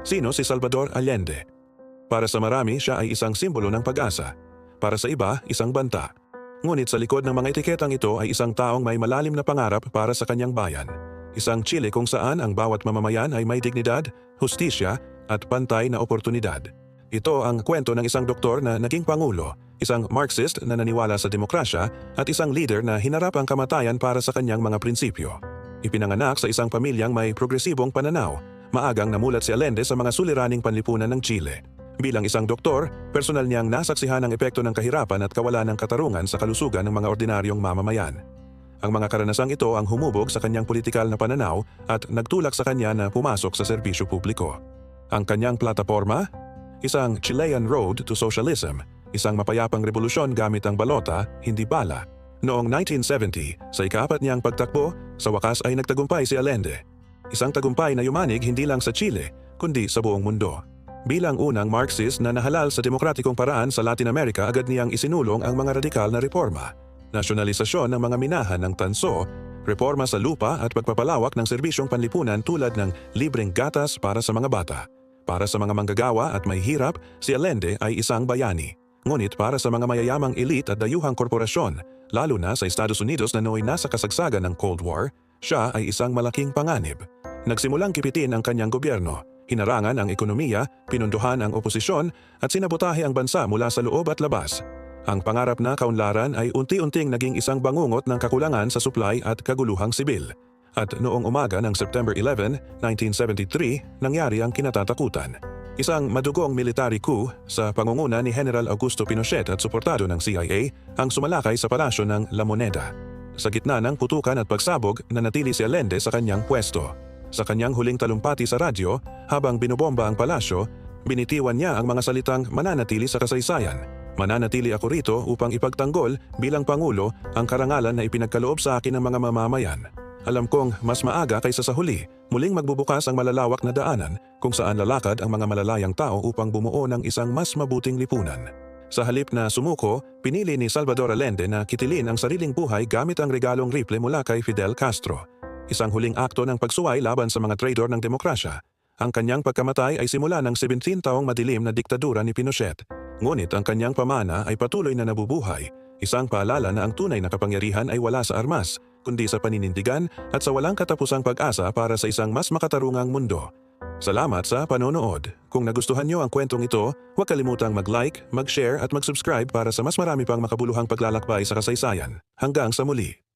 Sino si Salvador Allende? Para sa marami, siya ay isang simbolo ng pag-asa. Para sa iba, isang banta. Ngunit sa likod ng mga etiketang ito ay isang taong may malalim na pangarap para sa kanyang bayan. Isang Chile kung saan ang bawat mamamayan ay may dignidad, hustisya at pantay na oportunidad. Ito ang kwento ng isang doktor na naging pangulo, isang Marxist na naniwala sa demokrasya at isang leader na hinarap ang kamatayan para sa kanyang mga prinsipyo. Ipinanganak sa isang pamilyang may progresibong pananaw, maagang namulat si Allende sa mga suliraning panlipunan ng Chile. Bilang isang doktor, personal niyang nasaksihan ang epekto ng kahirapan at kawalan ng katarungan sa kalusugan ng mga ordinaryong mamamayan. Ang mga karanasang ito ang humubog sa kanyang politikal na pananaw at nagtulak sa kanya na pumasok sa serbisyo publiko. Ang kanyang plataforma? Isang Chilean Road to Socialism, isang mapayapang revolusyon gamit ang balota, hindi bala. Noong 1970, sa ikapat niyang pagtakbo, sa wakas ay nagtagumpay si Allende. Isang tagumpay na yumanig hindi lang sa Chile, kundi sa buong mundo. Bilang unang Marxist na nahalal sa demokratikong paraan sa Latin America agad niyang isinulong ang mga radikal na reforma. Nasyonalisasyon ng mga minahan ng tanso, reforma sa lupa at pagpapalawak ng serbisyong panlipunan tulad ng libreng gatas para sa mga bata. Para sa mga manggagawa at may hirap, si Allende ay isang bayani. Ngunit para sa mga mayayamang elite at dayuhang korporasyon, lalo na sa Estados Unidos na nooy nasa kasagsagan ng Cold War, siya ay isang malaking panganib. Nagsimulang kipitin ang kanyang gobyerno, hinarangan ang ekonomiya, pinunduhan ang oposisyon at sinabotahe ang bansa mula sa loob at labas. Ang pangarap na kaunlaran ay unti-unting naging isang bangungot ng kakulangan sa supply at kaguluhang sibil. At noong umaga ng September 11, 1973, nangyari ang kinatatakutan. Isang madugong military coup sa pangunguna ni General Augusto Pinochet at suportado ng CIA ang sumalakay sa palasyo ng La Moneda. Sa gitna ng putukan at pagsabog, nanatili si Allende sa kanyang pwesto. Sa kanyang huling talumpati sa radyo, habang binobomba ang palasyo, binitiwan niya ang mga salitang mananatili sa kasaysayan. Mananatili ako rito upang ipagtanggol bilang Pangulo ang karangalan na ipinagkaloob sa akin ng mga mamamayan. Alam kong mas maaga kaysa sa huli, muling magbubukas ang malalawak na daanan kung saan lalakad ang mga malalayang tao upang bumuo ng isang mas mabuting lipunan. Sa halip na sumuko, pinili ni Salvador Allende na kitilin ang sariling buhay gamit ang regalong rifle mula kay Fidel Castro. Isang huling akto ng pagsuway laban sa mga traidor ng demokrasya. Ang kanyang pagkamatay ay simula ng 17 taong madilim na diktadura ni Pinochet. Ngunit ang kanyang pamana ay patuloy na nabubuhay, isang paalala na ang tunay na kapangyarihan ay wala sa armas, kundi sa paninindigan at sa walang katapusang pag-asa para sa isang mas makatarungang mundo. Salamat sa panonood. Kung nagustuhan niyo ang kwentong ito, huwag kalimutang mag-like, mag-share at mag-subscribe para sa mas marami pang makabuluhang paglalakbay sa kasaysayan. Hanggang sa muli.